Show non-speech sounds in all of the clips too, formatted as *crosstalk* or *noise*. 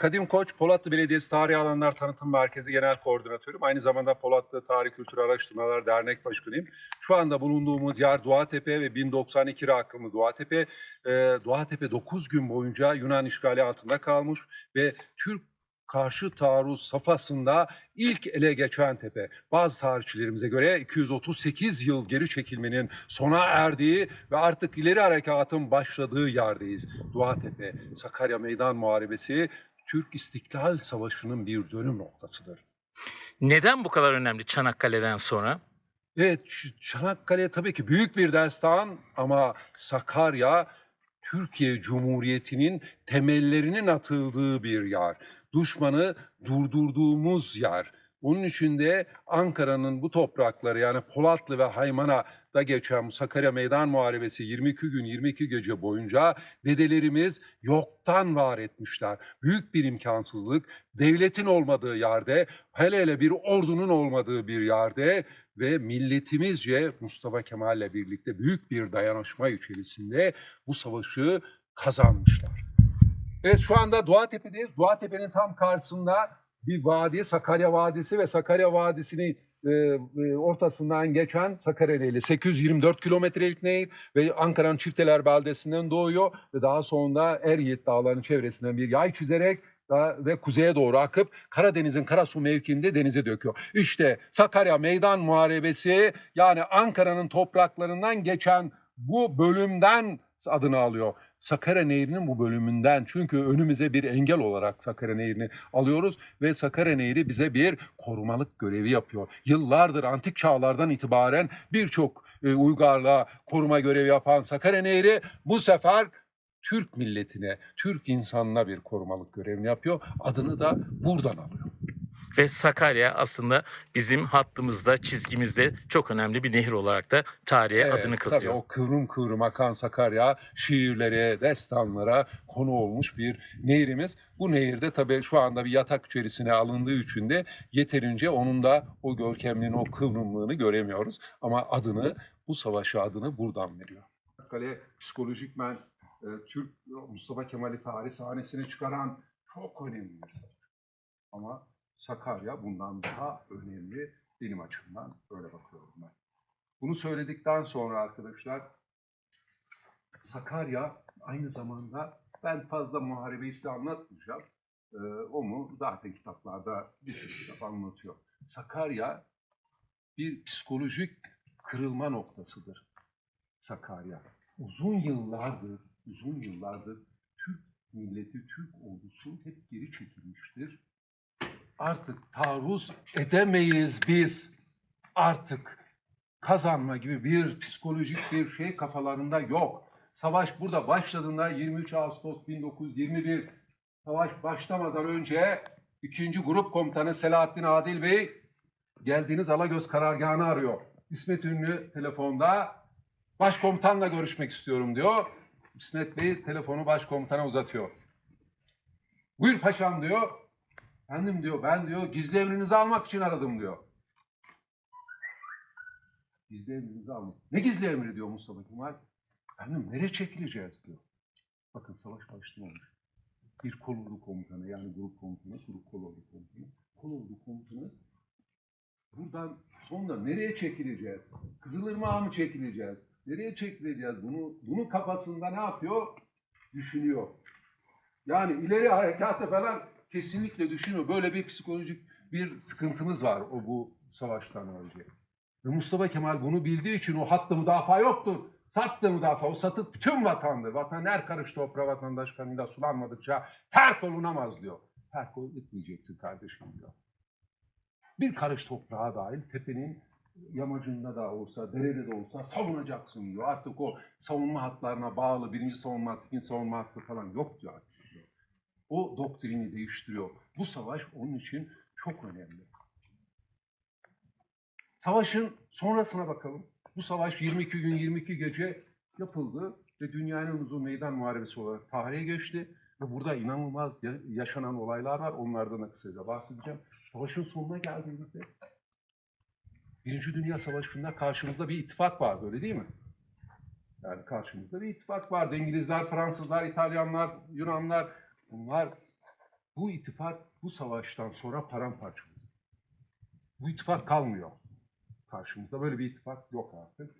Kadim Koç, Polatlı Belediyesi Tarihi Alanlar Tanıtım Merkezi Genel Koordinatörüm. Aynı zamanda Polatlı Tarih Kültür Araştırmalar Dernek Başkanıyım. Şu anda bulunduğumuz yer Doğatepe ve 1092 rakımlı Doğatepe. Ee, Doğatepe 9 gün boyunca Yunan işgali altında kalmış ve Türk karşı taarruz safhasında ilk ele geçen tepe. Bazı tarihçilerimize göre 238 yıl geri çekilmenin sona erdiği ve artık ileri harekatın başladığı yerdeyiz. Doğatepe, Sakarya Meydan Muharebesi Türk İstiklal Savaşı'nın bir dönüm noktasıdır. Neden bu kadar önemli Çanakkale'den sonra? Evet, Çanakkale tabii ki büyük bir destan ama Sakarya Türkiye Cumhuriyeti'nin temellerinin atıldığı bir yer. Düşmanı durdurduğumuz yer. Bunun için de Ankara'nın bu toprakları yani Polatlı ve Haymana'da geçen Sakarya Meydan Muharebesi 22 gün 22 gece boyunca dedelerimiz yoktan var etmişler. Büyük bir imkansızlık, devletin olmadığı yerde, hele hele bir ordunun olmadığı bir yerde ve milletimizce Mustafa Kemal'le birlikte büyük bir dayanışma içerisinde bu savaşı kazanmışlar. Evet şu anda Doğatepe'deyiz. Doğatepe'nin tam karşısında bir vadi, Sakarya Vadisi ve Sakarya Vadisi'nin e, e, ortasından geçen Sakarya Nehri. 824 kilometrelik nehir ve Ankara'nın Çifteler beldesinden doğuyor ve daha sonra Er Yiğit Dağları'nın çevresinden bir yay çizerek ve kuzeye doğru akıp Karadeniz'in Karasu mevkiinde denize döküyor. İşte Sakarya Meydan Muharebesi yani Ankara'nın topraklarından geçen bu bölümden adını alıyor. Sakarya Nehri'nin bu bölümünden çünkü önümüze bir engel olarak Sakarya Nehri'ni alıyoruz ve Sakarya Nehri bize bir korumalık görevi yapıyor. Yıllardır antik çağlardan itibaren birçok e, uygarlığa koruma görevi yapan Sakarya Nehri bu sefer Türk milletine, Türk insanına bir korumalık görevini yapıyor. Adını da buradan alıyor. Ve Sakarya aslında bizim hattımızda, çizgimizde çok önemli bir nehir olarak da tarihe Evet, adını kazıyor. Tabii o kıvrım kıvrım akan Sakarya şiirlere, destanlara konu olmuş bir nehrimiz. Bu nehirde tabii şu anda bir yatak içerisine alındığı için de yeterince onun da o görkemliğini, o kıvrımlığını göremiyoruz. Ama adını, bu savaşa adını buradan veriyor. Kale psikolojik men Türk Mustafa Kemal'i tarih sahnesine çıkaran çok önemli bir savaş. Ama Sakarya bundan daha önemli benim açımdan öyle bakıyorum ben. Bunu söyledikten sonra arkadaşlar Sakarya aynı zamanda ben fazla muharebeyi size anlatmayacağım. Ee, o mu zaten kitaplarda bir sürü kitap anlatıyor. Sakarya bir psikolojik kırılma noktasıdır. Sakarya. Uzun yıllardır, uzun yıllardır Türk milleti, Türk ordusu hep geri çekilmiştir. Artık taarruz edemeyiz biz. Artık kazanma gibi bir psikolojik bir şey kafalarında yok. Savaş burada başladığında 23 Ağustos 1921 savaş başlamadan önce 2. Grup Komutanı Selahattin Adil Bey geldiğiniz Alagöz karargahını arıyor. İsmet Ünlü telefonda başkomutanla görüşmek istiyorum diyor. İsmet Bey telefonu başkomutana uzatıyor. Buyur paşam diyor. Efendim diyor ben diyor gizli emrinizi almak için aradım diyor. Gizli emrinizi almak. Ne gizli emri diyor Mustafa Kemal. Efendim nereye çekileceğiz diyor. Bakın savaş başlamamış. Bir kolordu komutanı yani grup komutanı, grup kolordu komutanı. Kolordu komutanı buradan sonra nereye çekileceğiz? Kızılırmak'a mı çekileceğiz? Nereye çekileceğiz? Bunu, bunun kafasında ne yapıyor? Düşünüyor. Yani ileri harekata falan kesinlikle düşünüyor. Böyle bir psikolojik bir sıkıntımız var o bu savaştan önce. Ve Mustafa Kemal bunu bildiği için o hattı müdafaa yoktur. Sattı müdafaa, o satık bütün vatandır. Vatan her karış toprağı vatandaş kanıyla sulanmadıkça terk olunamaz diyor. Terk etmeyeceksin kardeşim diyor. Bir karış toprağa dahil tepenin yamacında da olsa, derede de olsa savunacaksın diyor. Artık o savunma hatlarına bağlı birinci savunma hattı, ikinci savunma hattı falan yok diyor artık. O doktrini değiştiriyor. Bu savaş onun için çok önemli. Savaşın sonrasına bakalım. Bu savaş 22 gün 22 gece yapıldı ve dünyanın uzun meydan muharebesi olarak tarihe geçti. Ve burada inanılmaz ya- yaşanan olaylar var. Onlardan da kısaca bahsedeceğim. Savaşın sonuna geldiğimizde Birinci Dünya Savaşı'nda karşımızda bir ittifak vardı öyle değil mi? Yani karşımızda bir ittifak vardı. İngilizler, Fransızlar, İtalyanlar, Yunanlar bunlar bu ittifak bu savaştan sonra paramparça oldu. Bu ittifak kalmıyor karşımızda. Böyle bir ittifak yok artık.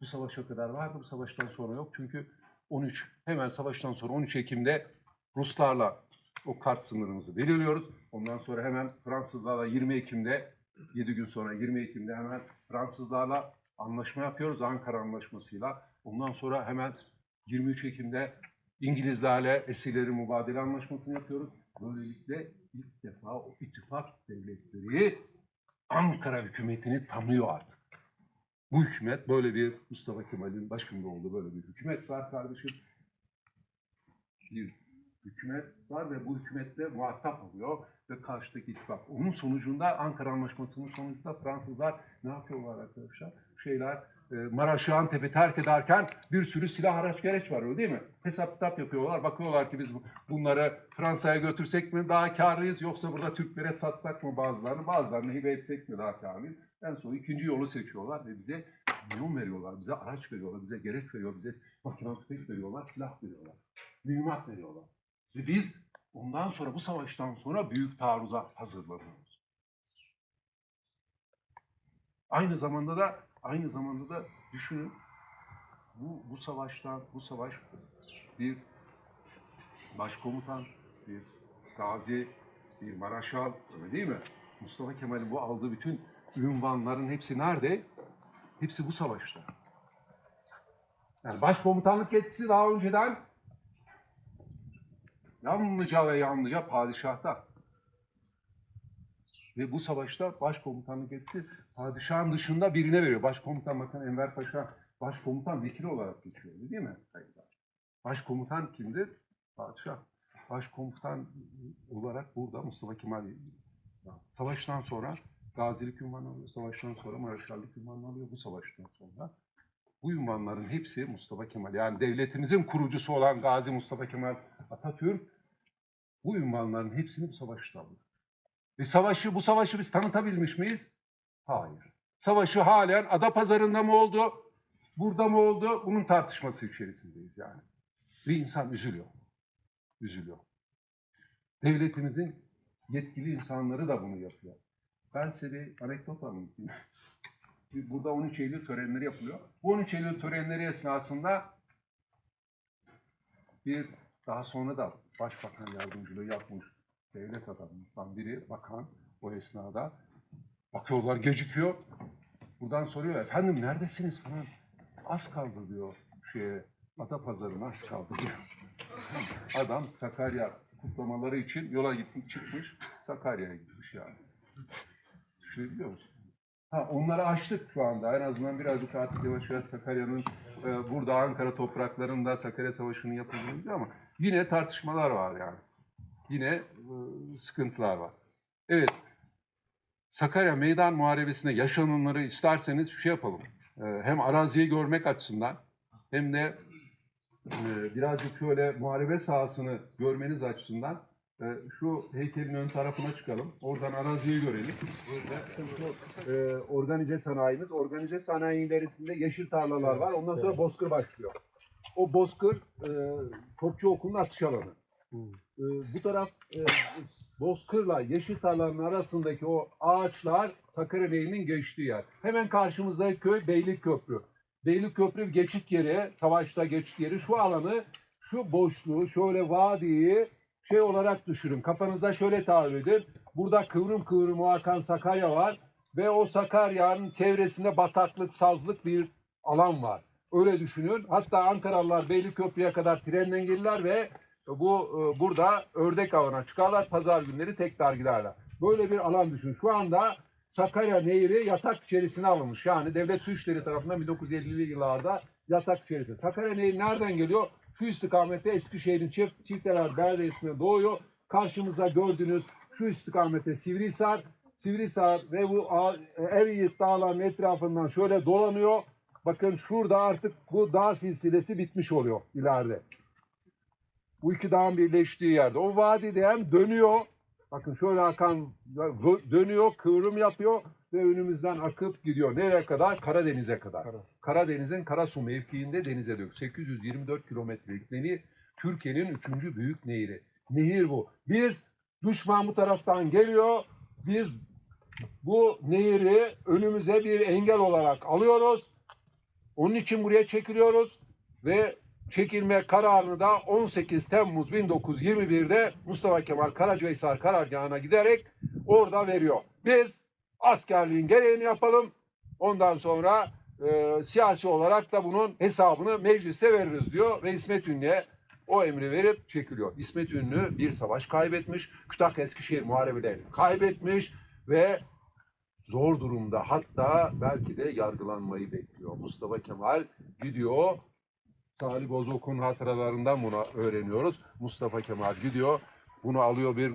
Bu savaşa kadar vardı, bu savaştan sonra yok. Çünkü 13, hemen savaştan sonra 13 Ekim'de Ruslarla o kart sınırımızı belirliyoruz. Ondan sonra hemen Fransızlarla 20 Ekim'de, 7 gün sonra 20 Ekim'de hemen Fransızlarla anlaşma yapıyoruz. Ankara Anlaşması'yla. Ondan sonra hemen 23 Ekim'de İngilizlerle esirleri mübadele anlaşmasını yapıyoruz. Böylelikle ilk defa o ittifak devletleri Ankara hükümetini tanıyor artık. Bu hükümet böyle bir Mustafa Kemal'in başında olduğu böyle bir hükümet var kardeşim. Bir hükümet var ve bu hükümetle muhatap oluyor ve karşıdaki ittifak. Onun sonucunda Ankara Anlaşması'nın sonucunda Fransızlar ne yapıyorlar arkadaşlar? Şeyler e, Maraş'ı Antep'i terk ederken bir sürü silah araç gereç var öyle değil mi? Hesap kitap yapıyorlar. Bakıyorlar ki biz bu- bunları Fransa'ya götürsek mi daha karlıyız yoksa burada Türklere satsak mı bazılarını bazılarını hibe etsek mi daha karlıyız? En son ikinci yolu seçiyorlar ve bize kamyon veriyorlar, bize araç veriyorlar, bize gereç veriyorlar, bize makinalı tüfek veriyorlar, silah veriyorlar, mühimmat veriyorlar. Ve biz ondan sonra bu savaştan sonra büyük taarruza hazırlanıyoruz. Aynı zamanda da aynı zamanda da düşünün bu bu savaştan bu savaş bir başkomutan, bir gazi, bir maraşal öyle değil mi? Mustafa Kemal'in bu aldığı bütün ünvanların hepsi nerede? Hepsi bu savaşta. Yani başkomutanlık yetkisi daha önceden yalnızca ve yalnızca padişahta. Ve bu savaşta başkomutanlık yetkisi padişahın dışında birine veriyor. Başkomutan bakın Enver Paşa başkomutan vekili olarak geçiyor değil mi? Başkomutan kimdir? Padişah. Başkomutan olarak burada Mustafa Kemal savaştan sonra gazilik ünvanı alıyor. Savaştan sonra maraşallık ünvanı alıyor. Bu savaştan sonra bu ünvanların hepsi Mustafa Kemal yani devletimizin kurucusu olan Gazi Mustafa Kemal Atatürk bu ünvanların hepsini bu savaşta alıyor. Ve savaşı, bu savaşı biz tanıtabilmiş miyiz? Hayır. Savaşı halen Adapazarı'nda mı oldu? Burada mı oldu? Bunun tartışması içerisindeyiz yani. Ve insan üzülüyor. Üzülüyor. Devletimizin yetkili insanları da bunu yapıyor. Ben size bir anekdot anlatayım. *laughs* Burada 13 Eylül törenleri yapılıyor. Bu 13 Eylül törenleri esnasında bir daha sonra da başbakan yardımcılığı yapmış devlet adamımızdan biri bakan o esnada bakıyorlar gecikiyor. Buradan soruyor efendim neredesiniz falan. Az kaldı diyor şeye Adapazarı'na az kaldı diyor. *laughs* Adam Sakarya kutlamaları için yola gitmiş çıkmış Sakarya'ya gitmiş yani. Düşünebiliyor musun? Ha, onları açtık şu anda. En azından birazcık artık yavaş yavaş Sakarya'nın e, burada Ankara topraklarında Sakarya Savaşı'nın yapıldığını ama yine tartışmalar var yani. Yine e, sıkıntılar var. Evet. Sakarya Meydan Muharebesi'nde yaşananları isterseniz şey yapalım. E, hem araziyi görmek açısından hem de e, birazcık şöyle muharebe sahasını görmeniz açısından e, şu heykelin ön tarafına çıkalım. Oradan araziyi görelim. Burada e, organize sanayimiz. Organize sanayi ilerisinde yeşil tarlalar var. Ondan sonra bozkır başlıyor. O bozkır Topçu Okulu'nun atış alanı. E, bu taraf e, bozkırla yeşil tarlanın arasındaki o ağaçlar Sakarya geçtiği yer. Hemen karşımızdaki köy Beylik Köprü. Beylik Köprü geçit yeri, savaşta geçit yeri. Şu alanı, şu boşluğu, şöyle vadiyi şey olarak düşünün. Kafanızda şöyle tahayyül edin. Burada kıvrım kıvrım o akan Sakarya var ve o Sakarya'nın çevresinde bataklık, sazlık bir alan var. Öyle düşünün. Hatta Ankaralılar Beylikköprü'ye kadar trenle gelirler ve bu e, burada ördek avına çıkarlar. Pazar günleri tekrar giderler. Böyle bir alan düşün. Şu anda Sakarya Nehri yatak içerisine alınmış. Yani Devlet Su İşleri tarafından 1950'li yıllarda yatak içerisine. Sakarya Nehri nereden geliyor? Şu istikamette Eskişehir'in çift, Çifteler Beldesi'ne doğuyor. Karşımızda gördüğünüz şu istikamette Sivrihisar. Sivrihisar ve bu A- Eriyit dağlarının etrafından şöyle dolanıyor. Bakın şurada artık bu dağ silsilesi bitmiş oluyor ileride. Bu iki dağın birleştiği yerde. O vadide hem dönüyor. Bakın şöyle akan dönüyor, kıvrım yapıyor ve önümüzden akıp gidiyor. Nereye kadar? Karadeniz'e kadar. Karadeniz'in Karasu mevkiinde denize döküyor. 824 kilometrelik nehir Türkiye'nin üçüncü büyük nehri. Nehir bu. Biz Düşman bu taraftan geliyor. Biz bu nehri önümüze bir engel olarak alıyoruz. Onun için buraya çekiliyoruz ve çekilme kararını da 18 Temmuz 1921'de Mustafa Kemal Karacahisar karargahına giderek orada veriyor. Biz askerliğin gereğini yapalım. Ondan sonra e, siyasi olarak da bunun hesabını meclise veririz diyor ve İsmet Ünlü'ye o emri verip çekiliyor. İsmet Ünlü bir savaş kaybetmiş. Kütahya Eskişehir muharebelerini kaybetmiş ve zor durumda hatta belki de yargılanmayı bekliyor. Mustafa Kemal gidiyor Salih Bozok'un hatıralarından bunu öğreniyoruz. Mustafa Kemal gidiyor bunu alıyor bir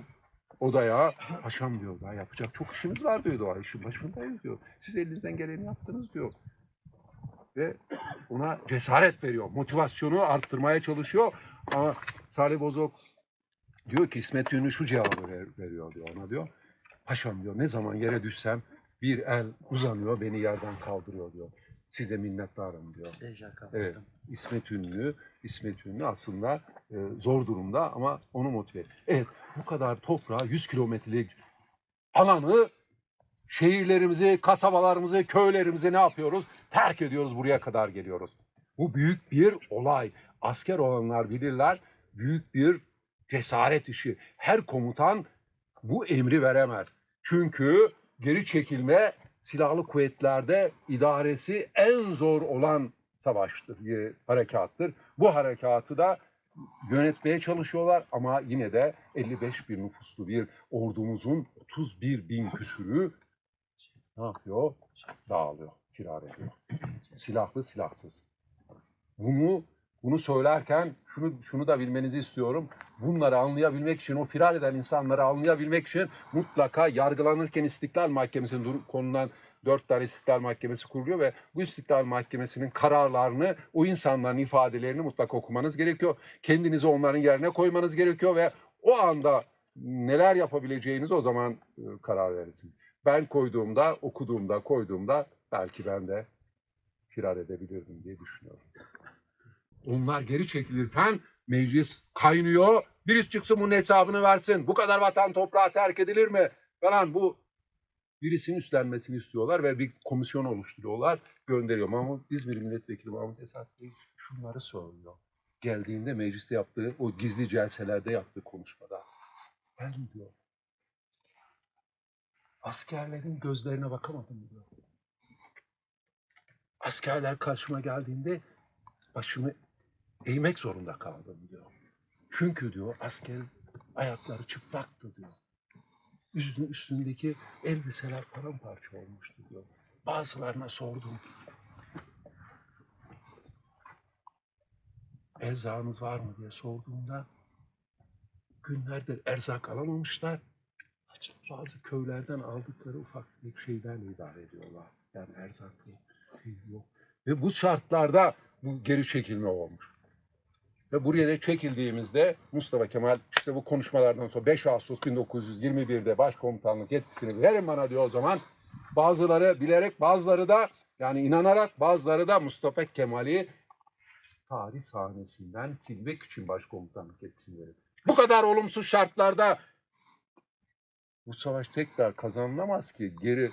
odaya. Paşam diyor daha yapacak çok işimiz var diyor. Daha işin başındayız diyor. Siz elinizden geleni yaptınız diyor. Ve ona cesaret veriyor. Motivasyonu arttırmaya çalışıyor. Ama Salih Bozok diyor ki İsmet Ünlü şu cevabı ver- veriyor diyor ona diyor. Paşam diyor ne zaman yere düşsem bir el uzanıyor beni yerden kaldırıyor diyor. Size minnettarım diyor. Evet. İsmet Ünlü, İsmet Ünlü aslında e, zor durumda ama onu motive. Evet, bu kadar toprağı 100 kilometrelik alanı şehirlerimizi, kasabalarımızı, köylerimizi ne yapıyoruz? Terk ediyoruz, buraya kadar geliyoruz. Bu büyük bir olay. Asker olanlar bilirler, büyük bir cesaret işi. Her komutan bu emri veremez. Çünkü geri çekilme silahlı kuvvetlerde idaresi en zor olan savaştır, e, harekattır. Bu harekatı da yönetmeye çalışıyorlar ama yine de 55 bin nüfuslu bir ordumuzun 31 bin küsürü ne yapıyor? Dağılıyor, firar ediyor. Silahlı silahsız. Bunu bunu söylerken şunu şunu da bilmenizi istiyorum. Bunları anlayabilmek için, o firar eden insanları anlayabilmek için mutlaka yargılanırken İstiklal Mahkemesi'nin konulan dört tane İstiklal Mahkemesi kuruluyor ve bu İstiklal Mahkemesi'nin kararlarını, o insanların ifadelerini mutlaka okumanız gerekiyor. Kendinizi onların yerine koymanız gerekiyor ve o anda neler yapabileceğinizi o zaman e, karar verirsiniz. Ben koyduğumda, okuduğumda, koyduğumda belki ben de firar edebilirdim diye düşünüyorum. Onlar geri çekilirken meclis kaynıyor. Birisi çıksın bunun hesabını versin. Bu kadar vatan toprağı terk edilir mi? Falan bu birisinin üstlenmesini istiyorlar ve bir komisyon oluşturuyorlar. Gönderiyor. Mahmut İzmir Milletvekili Mahmut Esat Bey şunları söylüyor. Geldiğinde mecliste yaptığı o gizli celselerde yaptığı konuşmada. Ben diyor askerlerin gözlerine bakamadım diyor. Askerler karşıma geldiğinde başımı eğmek zorunda kaldım diyor. Çünkü diyor asker ayakları çıplaktı diyor. Üstün, üstündeki elbiseler paramparça olmuştu diyor. Bazılarına sordum. Erzağınız var mı diye sorduğumda günlerdir erzak alamamışlar. Bazı köylerden aldıkları ufak bir şeyden idare ediyorlar. Yani erzak yok, şey yok. Ve bu şartlarda bu geri çekilme olmuş. Ve buraya da çekildiğimizde Mustafa Kemal işte bu konuşmalardan sonra 5 Ağustos 1921'de başkomutanlık yetkisini verin bana diyor o zaman. Bazıları bilerek bazıları da yani inanarak bazıları da Mustafa Kemal'i tarih sahnesinden silmek için başkomutanlık yetkisini verir. Bu kadar olumsuz şartlarda bu savaş tekrar kazanılamaz ki. Geri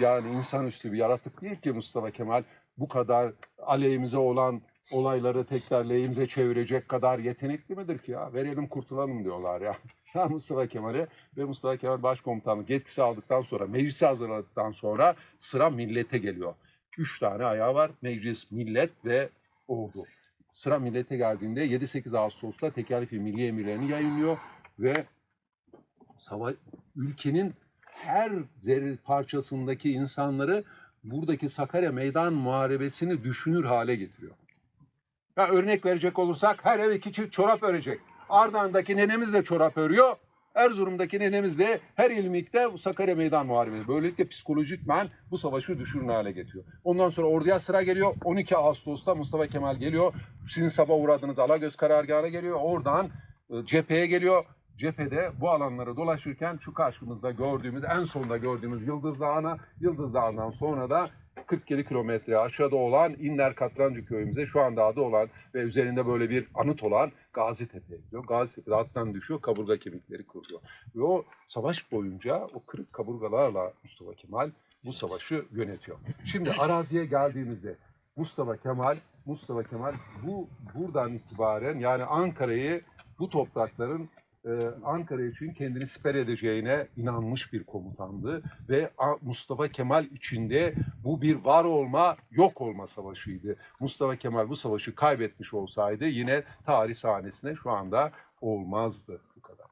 yani insanüstü bir yaratık değil ki Mustafa Kemal bu kadar aleyhimize olan olayları tekrar lehimize çevirecek kadar yetenekli midir ki ya? Verelim kurtulalım diyorlar ya. *laughs* Ya Mustafa Kemal'e ve Mustafa Kemal Başkomutanlık yetkisi aldıktan sonra, meclisi hazırladıktan sonra sıra millete geliyor. Üç tane ayağı var. Meclis, millet ve ordu. Sıra millete geldiğinde 7-8 Ağustos'ta tekerlefi milli emirlerini yayınlıyor ve savaş, ülkenin her zerre parçasındaki insanları buradaki Sakarya Meydan Muharebesi'ni düşünür hale getiriyor. Ya örnek verecek olursak her ev iki çorap örecek. Ardahan'daki nenemiz de çorap örüyor. Erzurum'daki nenemiz de her ilmikte Sakarya Meydan Muharebesi. Böylelikle psikolojikmen bu savaşı düşürün hale getiriyor. Ondan sonra orduya sıra geliyor. 12 Ağustos'ta Mustafa Kemal geliyor. Sizin sabah uğradığınız Alagöz karargahına geliyor. Oradan e, cepheye geliyor. Cephede bu alanları dolaşırken şu karşımızda gördüğümüz, en sonda gördüğümüz Yıldız Dağı'na, Yıldız Dağı'ndan sonra da 47 kilometre aşağıda olan İnler Katrancı köyümüze şu anda adı olan ve üzerinde böyle bir anıt olan Gazi Tepe'ye gidiyor. Gazi Tepe'de attan düşüyor, kaburga kemikleri kırılıyor. Ve o savaş boyunca o kırık kaburgalarla Mustafa Kemal bu savaşı yönetiyor. Şimdi araziye geldiğimizde Mustafa Kemal, Mustafa Kemal bu buradan itibaren yani Ankara'yı bu toprakların Ankara için kendini siper edeceğine inanmış bir komutandı ve Mustafa Kemal içinde bu bir var olma yok olma savaşıydı. Mustafa Kemal bu savaşı kaybetmiş olsaydı yine tarih sahnesine şu anda olmazdı bu kadar.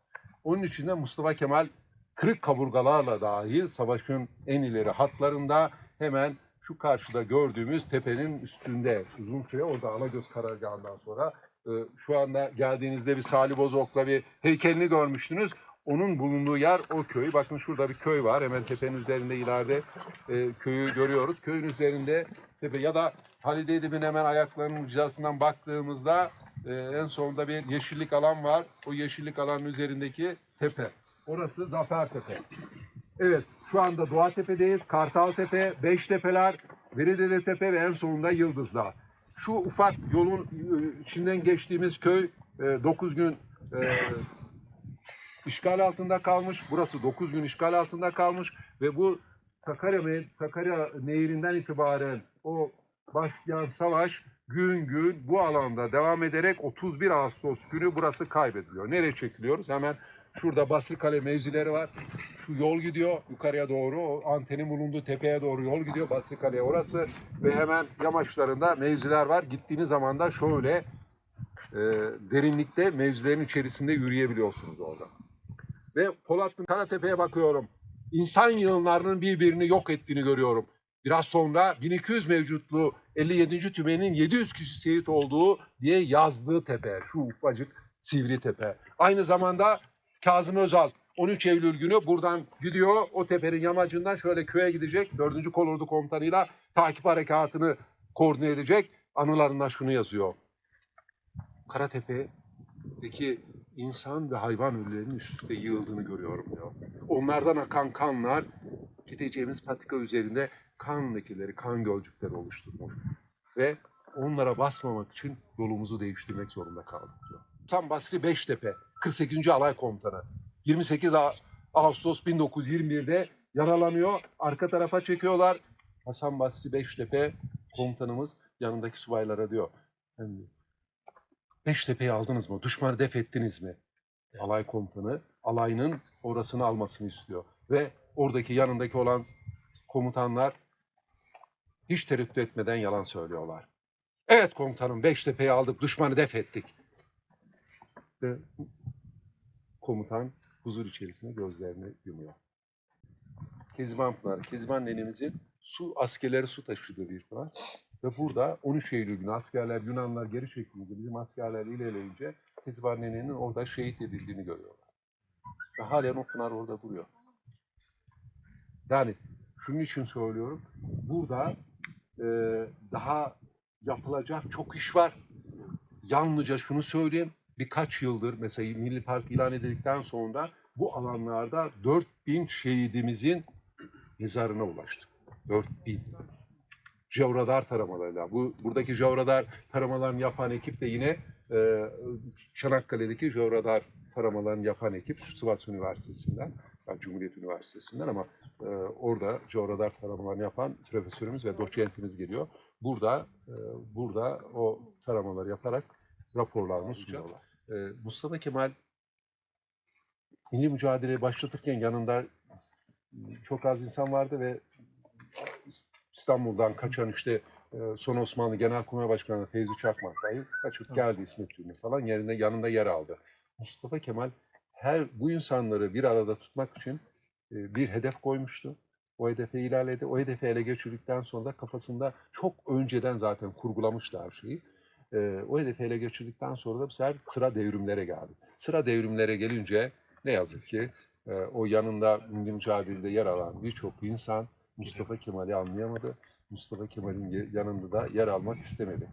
Onun için de Mustafa Kemal kırık kaburgalarla dahi savaşın en ileri hatlarında hemen şu karşıda gördüğümüz tepenin üstünde uzun süre orada Alagöz karargahından sonra şu anda geldiğinizde bir Salih Bozok'la bir heykelini görmüştünüz. Onun bulunduğu yer o köy. Bakın şurada bir köy var. Hemen tepenin üzerinde ileride e, köyü görüyoruz. Köyün üzerinde tepe ya da Halide Edip'in hemen ayaklarının hizasından baktığımızda e, en sonunda bir yeşillik alan var. O yeşillik alanın üzerindeki tepe. Orası Zafer Tepe. Evet, şu anda Doğa Tepe'deyiz. Kartal Tepe, Beştepeler, Veridede Tepe ve en sonunda Yıldızlar. Şu ufak yolun e, içinden geçtiğimiz köy 9 gün e, işgal altında kalmış. Burası 9 gün işgal altında kalmış ve bu Sakarya, Sakarya Nehri'nden itibaren o başlayan savaş gün gün bu alanda devam ederek 31 Ağustos günü burası kaybediliyor. Nereye çekiliyoruz? Hemen şurada Basrikale mevzileri var. Yol gidiyor yukarıya doğru. O antenin bulunduğu tepeye doğru yol gidiyor. Basrikale orası. Ve hemen yamaçlarında mevziler var. Gittiğiniz zaman da şöyle e, derinlikte mevzilerin içerisinde yürüyebiliyorsunuz orada. Ve Polatlı Karatepe'ye bakıyorum. İnsan yığınlarının birbirini yok ettiğini görüyorum. Biraz sonra 1200 mevcutlu 57. tümenin 700 kişi şehit olduğu diye yazdığı tepe. Şu ufacık Sivri Tepe. Aynı zamanda Kazım Özal 13 Eylül günü buradan gidiyor. O tepenin yamacından şöyle köye gidecek. 4. Kolordu komutanıyla takip harekatını koordine edecek. Anılarında şunu yazıyor. Karatepe'deki insan ve hayvan ölülerinin üst üste yığıldığını görüyorum diyor. Onlardan akan kanlar gideceğimiz patika üzerinde kan lekeleri, kan gölcükleri oluşturmuş. Ve onlara basmamak için yolumuzu değiştirmek zorunda kaldık diyor. Hasan Basri Beştepe, 48. Alay Komutanı. 28 A- Ağustos 1921'de yaralanıyor. Arka tarafa çekiyorlar. Hasan Basri Beştepe komutanımız yanındaki subaylara diyor. "Efendim, Beştepe'yi aldınız mı? Düşmanı def ettiniz mi? Alay komutanı alayının orasını almasını istiyor. Ve oradaki yanındaki olan komutanlar hiç tereddüt etmeden yalan söylüyorlar. Evet komutanım Beştepe'yi aldık, düşmanı def ettik. Ve komutan huzur içerisinde gözlerini yumuyor. Kezban Pınarı, Kezban nenemizin su askerleri su taşıdığı bir pınar. Ve burada 13 Eylül günü askerler, Yunanlar geri çekilince, bizim askerler ilerleyince Kezban nenenin orada şehit edildiğini görüyorlar. Ve halen o pınar orada duruyor. Yani şunun için söylüyorum. Burada e, daha yapılacak çok iş var. Yalnızca şunu söyleyeyim. Birkaç yıldır mesela Milli Park ilan edildikten sonra bu alanlarda 4000 şehidimizin mezarına ulaştık. 4000. Jeoradar taramalarıyla. Bu buradaki jeoradar taramalarını yapan ekip de yine e, Çanakkale'deki jeoradar taramalarını yapan ekip Sivas Üniversitesi'nden, yani Cumhuriyet Üniversitesi'nden ama e, orada jeoradar taramalarını yapan profesörümüz ve doçentimiz geliyor. Burada e, burada o taramaları yaparak raporlarını sunuyorlar. E, Mustafa Kemal milli mücadeleyi başlatırken yanında çok az insan vardı ve İstanbul'dan kaçan işte son Osmanlı Genelkurmay Başkanı Feyzi Çakmak dahi kaçıp geldi İsmet İnönü falan yerinde yanında yer aldı. Mustafa Kemal her bu insanları bir arada tutmak için bir hedef koymuştu. O hedefe ilerledi. O hedefi ele geçirdikten sonra da kafasında çok önceden zaten kurgulamıştı her şeyi. E, o hedefi ele geçirdikten sonra da bu sefer sıra devrimlere geldi. Sıra devrimlere gelince ne yazık ki e, o yanında milli mücadelede yer alan birçok insan Mustafa Kemal'i anlayamadı. Mustafa Kemal'in yanında da yer almak istemedi.